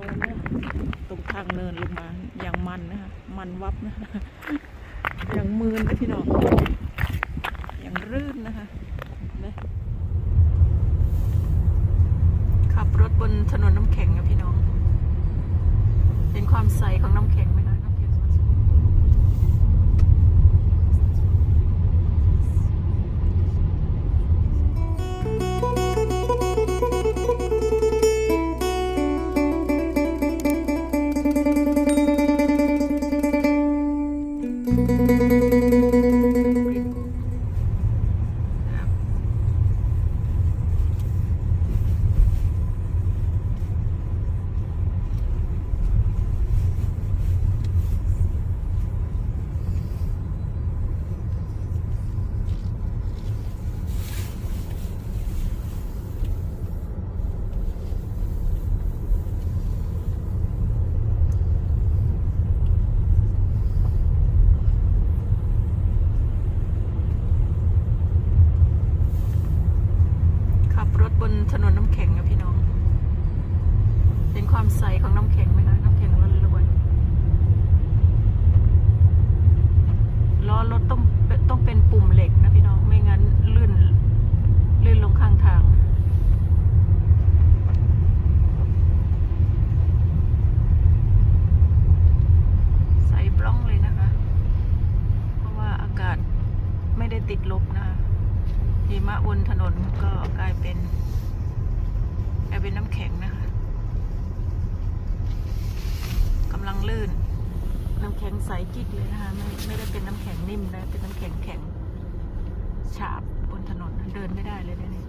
โน้นนะตรงทางเนินลงมาอย่างมันนะคะมันวับนะคะอย่างมืนนะพี่น้องอย่างรื่นนะคะนะขับรถบนถนนน้ำแข็งนะพี่น้อง เป็นความใสของน้ำแข็ง ไม่ได้ติดลบนะคะหิมะบนถนนก็กลายเป็นกลายเป็นน้ำแข็งนะคะกำลังลื่น น้ำแข็งใสกิ๊กเลยนะคะไม่ไม่ได้เป็นน้ำแข็งนิ่มนะเป็นน้ำแข็งแข็งฉาบบนถนนเดินไม่ได้เลยนะเนี่ย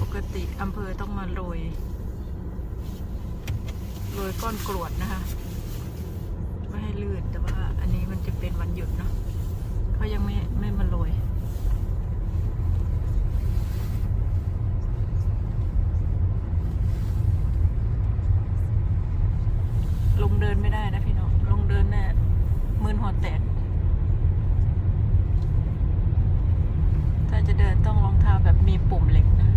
ปกติอำเภอต้องมาโรยโรยก้อนกรวดนะคะ ไม่ให้ลื่นแต่ว่าอันนี้มันจะเป็นวันหยุดเนาะเขายังไม่ไม่มาโรยลงเดินไม่ได้นะพี่น้องลงเดินแน่มืนหัวแตก ถ้าจะเดินต้องรองเท้าแบบมีปุ่มเหล็กนะ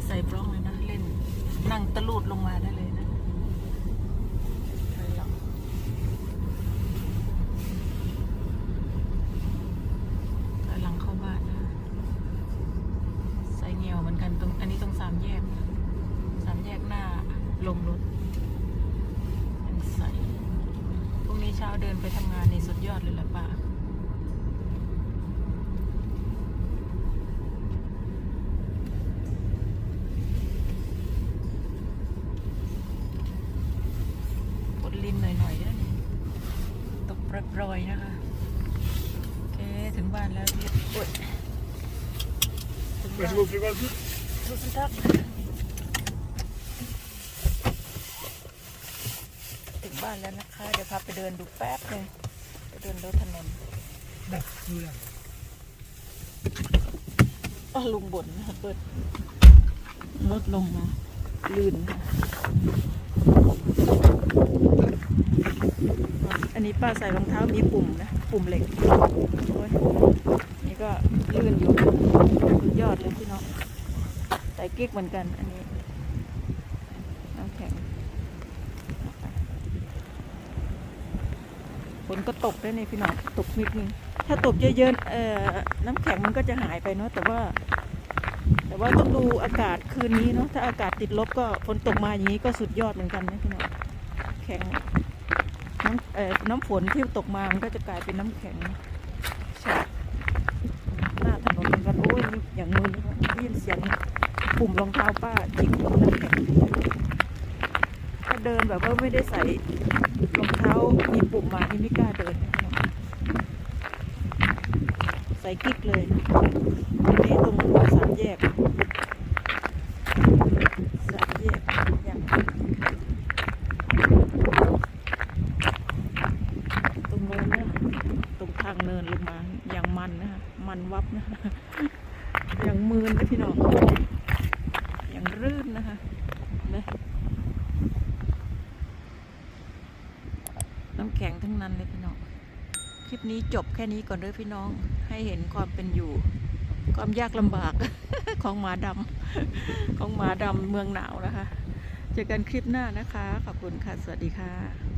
มานี่ใส่บล็อกเลยนะเล่น นั่งตะลูดลงมาได้เลยนะถอยหลังเข้าบ้านใส่เงียวเหมือนกันตรงอันนี้ตรงสามแยกสามแยกหน้าลงรถยังใส่พรุ่งนี้เช้าเดินไปทำงานนี่สุดยอดเลยแหละป้า ปวดลิ้นหน่อยๆนะตกปรอยๆนะคะ โอเค ถึงบ้านแล้วพี่โอ๊ย ถึงบ้าน Merci beaucoup, Valdi. ทุกท่านถึงบ้านแล้วนะคะ เดี๋ยวพาไปเดินดูแป๊บหนึงไปเดินรถถนนอ้าวลุงบ่นนะเปิดรถลงมาลื่นค่ะอันนี้ป้าใส่รองเท้ามีปุ่มนะ ปุ่มเหล็กโอ้ยนี่ ก็ลื่นอยู่สุดยอดเลยพี่น้องใส่กิ๊กเหมือนกันอันนี้น้ำแข็งฝนก็ตกได้ในพี่น้องตกนิดนึงถ้าตกเยอะๆเอ่อน้ำแข็งมันก็จะหายไปเนาะแต่ว่า แต่ว่าต้องดูอากาศคืนนี้เนาะถ้าอากาศติดลบก็ฝนตกมาอย่างนี้ก็สุดยอดเหมือนกันนะพี่น้องแข็งน้ำเอ่อน้ำฝนที่ตกมามันก็จะกลายเป็นน้ำแข็งฉาบหน้าถนนเหมือนกันโอ้ยนี่อย่างมือนะครับได้ยินเสียง ปุ่มรองเท้าป้าจิกน้ำแข็งถ้าเดินแบบว่าไม่ได้ใส่รองเท้ามีปุ่มมานี่ไม่กล้าเดิน ใส่กิ๊กเลยนะนี่ตรงสามแยกสามแยกอย่างตรงโน้นนะตรงทางเนินลงมาอย่างมันนะคะมันวับนะอย่างมืนนะพี่น้องรื่นนะคะนะ น้ำแข็งทั้งนั้นเลยพี่น้อง คลิปนี้จบแค่นี้ก่อนเด้อพี่น้อง ให้เห็นความเป็นอยู่ ความยากลำบากของหมาดำของหมาดำเมืองหนาวนะคะ เจอกันคลิปหน้านะคะ ขอบคุณค่ะ สวัสดีค่ะ